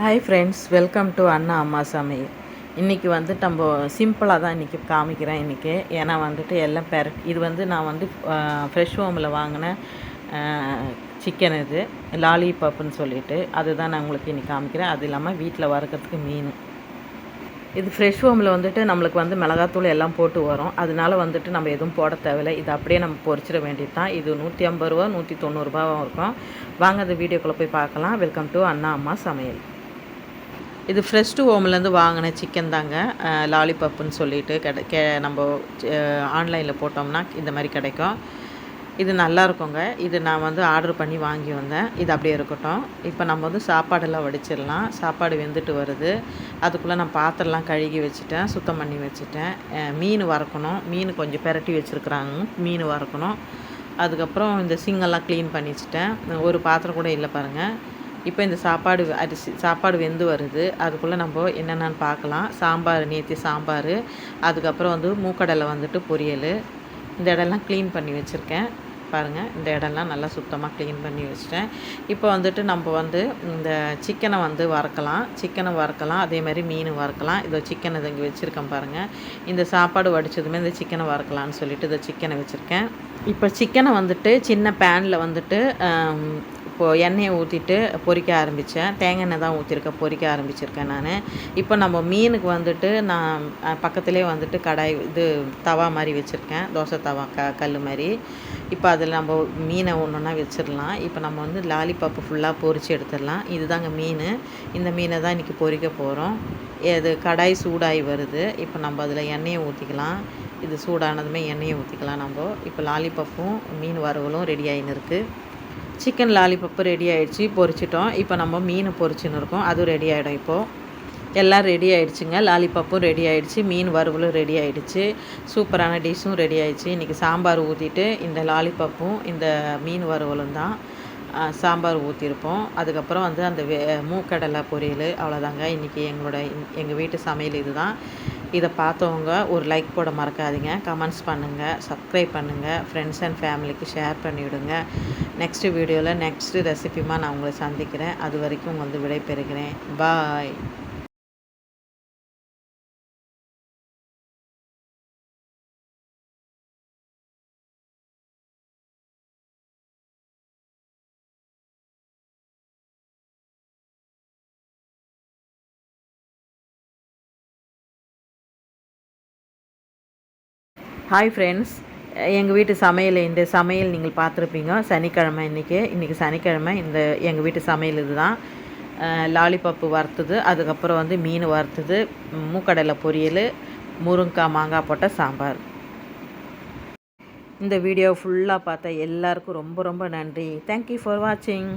Hi friends welcome to அண்ணா அம்மா சமையல் இன்றைக்கி வந்து நம்ம சிம்பிளாக தான் இன்றைக்கி காமிக்கிறேன் இன்றைக்கி ஏன்னா வந்துட்டு எல்லாம் பெர இது வந்து நான் வந்து ஃப்ரெஷ் ஹோமில் வாங்கின சிக்கன் இது லாலிபப்புன்னு சொல்லிட்டு அதுதான் நான் உங்களுக்கு இன்றைக்கி காமிக்கிறேன். அது இல்லாமல் வீட்டில் வறுக்கிறதுக்கு மீன். இது ஃப்ரெஷ் ஹோமில் வந்துட்டு நம்மளுக்கு வந்து மிளகாத்தூள் எல்லாம் போட்டு வரும். அதனால வந்துட்டு நம்ம எதுவும் போட தேவையில்லை. இது அப்படியே நம்ம பொறிச்சிட வேண்டியது தான். இது நூற்றி ஐம்பது ரூபா நூற்றி தொண்ணூறுரூபாவும் இருக்கும். வாங்க அந்த வீடியோக்குள்ளே போய் பார்க்கலாம். வெல்கம் டு அண்ணா அம்மா சமையல் இது ஃப்ரெஷ் டு ஹோம்லேருந்து வாங்கின சிக்கன் தாங்க. லாலிபப்புன்னு சொல்லிட்டு கிடை கே நம்ம ஆன்லைனில் போட்டோம்னா இந்த மாதிரி கிடைக்கும். இது நல்லா இருக்குங்க. இது நான் வந்து ஆர்டர் பண்ணி வாங்கி வந்தேன். இது அப்படியே இருக்கட்டும். இப்போ நம்ம வந்து சாப்பாடெல்லாம் வடிச்சிடலாம். சாப்பாடு வெந்துட்டு வருது. அதுக்குள்ளே நான் பாத்திரம்லாம் கழுகி வச்சுட்டேன். சுத்தம் பண்ணி வச்சுட்டேன். மீன் வறுக்கணும். மீன் கொஞ்சம் பெரட்டி வச்சுருக்குறாங்க. மீன் வறுக்கணும். அதுக்கப்புறம் இந்த சிங்கெல்லாம் க்ளீன் பண்ணி வச்சுட்டேன். ஒரு பாத்திரம் கூட இல்லை பாருங்கள் இப்போ இந்த சாப்பாடு அரிசி சாப்பாடு வெந்து வருது. அதுக்குள்ளே நம்ம என்னென்னு பார்க்கலாம். சாம்பார் நேற்று சாம்பார் அதுக்கப்புறம் வந்து மூக்கடலை வந்துட்டு பொரியல். இந்த இடம்லாம் க்ளீன் பண்ணி வச்சுருக்கேன். பாருங்கள் இந்த இடம்லாம் நல்லா சுத்தமாக க்ளீன் பண்ணி வச்சிட்டேன். இப்போ வந்துட்டு நம்ம வந்து இந்த சிக்கனை வந்து வறுக்கலாம். சிக்கனை வறுக்கலாம். அதே மாதிரி மீன் வறுக்கலாம். இதோ சிக்கன் இதை இங்கே வச்சுருக்கேன் பாருங்கள் இந்த சாப்பாடு வடித்ததுமே இந்த சிக்கனை வறுக்கலான்னு சொல்லிட்டு இதை சிக்கனை வச்சுருக்கேன். இப்போ சிக்கனை வந்துட்டு சின்ன பேனில் வந்துட்டு இப்போது எண்ணெயை ஊற்றிட்டு பொறிக்க ஆரம்பித்தேன் தேங்காய் எண்ணெய் தான் ஊற்றிருக்கேன் பொறிக்க ஆரம்பிச்சிருக்கேன் நான். இப்போ நம்ம மீனுக்கு வந்துட்டு நான் பக்கத்துலேயே வந்துட்டு கடாய் இது தவா மாதிரி வச்சுருக்கேன். தோசை தவா க கல் மாதிரி. இப்போ அதில் நம்ம மீனை ஒன்று ஒன்றா வச்சிடலாம். இப்போ நம்ம வந்து லாலிபாப்பு ஃபுல்லாக பொரித்து எடுத்துடலாம். இதுதாங்க மீன். இந்த மீனை தான் இன்றைக்கி பொறிக்க போகிறோம் இது கடாய் சூடாகி வருது. இப்போ நம்ம அதில் எண்ணெயை ஊற்றிக்கலாம் இது சூடானதுமே எண்ணெயை ஊற்றிக்கலாம் நம்ம. இப்போ லாலிபப்பும் மீன் வறுவலும் ரெடி ஆகின்னு இருக்குது சிக்கன் லாலிபப்பு ரெடி ஆகிடுச்சி பொரிச்சிட்டோம். இப்போ நம்ம மீன் பொரிச்சுன்னு இருக்கோம். அதுவும் ரெடி ஆகிடும் இப்போது எல்லாம் ரெடி ஆகிடுச்சுங்க லாலிபப்பும் ரெடி ஆகிடுச்சு மீன் வறுவலும் ரெடி ஆகிடுச்சு சூப்பரான டிஷ்ஷும் ரெடி ஆகிடுச்சு இன்றைக்கி சாம்பார் ஊற்றிட்டு இந்த லாலிபப்பும் இந்த மீன் வறுவலும் தான் சாம்பார் ஊற்றிருப்போம் அதுக்கப்புறம் வந்து அந்த வே மூக்கடலை பொரியல் அவ்வளோதாங்க இன்றைக்கி எங்களோட எங்கள் வீட்டு சமையல் இது தான் இதை பார்த்தவங்க ஒரு லைக் போட மறக்காதீங்க. கமெண்ட்ஸ் பண்ணுங்கள் சப்ஸ்கிரைப் பண்ணுங்கள் ஃப்ரெண்ட்ஸ் அண்ட் ஃபேமிலிக்கு ஷேர் பண்ணிவிடுங்க. நெக்ஸ்ட்டு வீடியோவில் நெக்ஸ்ட்டு ரெசிபிமா நான் உங்களை சந்திக்கிறேன். அது வரைக்கும் வந்து விடைபெறுகிறேன். பாய் ஹாய் ஃப்ரெண்ட்ஸ் எங்கள் வீட்டு சமையல் இந்த சமையல் நீங்கள் பார்த்துருப்பீங்க. சனிக்கிழமை இன்றைக்கி இன்றைக்கி சனிக்கிழமை இந்த எங்கள் வீட்டு சமையல் இதுதான். லாலிபப்பு வறுத்தது. அதுக்கப்புறம் வந்து மீன் வறுத்தது மூக்கடலை பொரியல் முருங்காய் மாங்காய் போட்ட சாம்பார். இந்த வீடியோ ஃபுல்லாக பார்த்த எல்லாருக்கும் ரொம்ப ரொம்ப நன்றி. தேங்க்யூ ஃபார் வாட்சிங்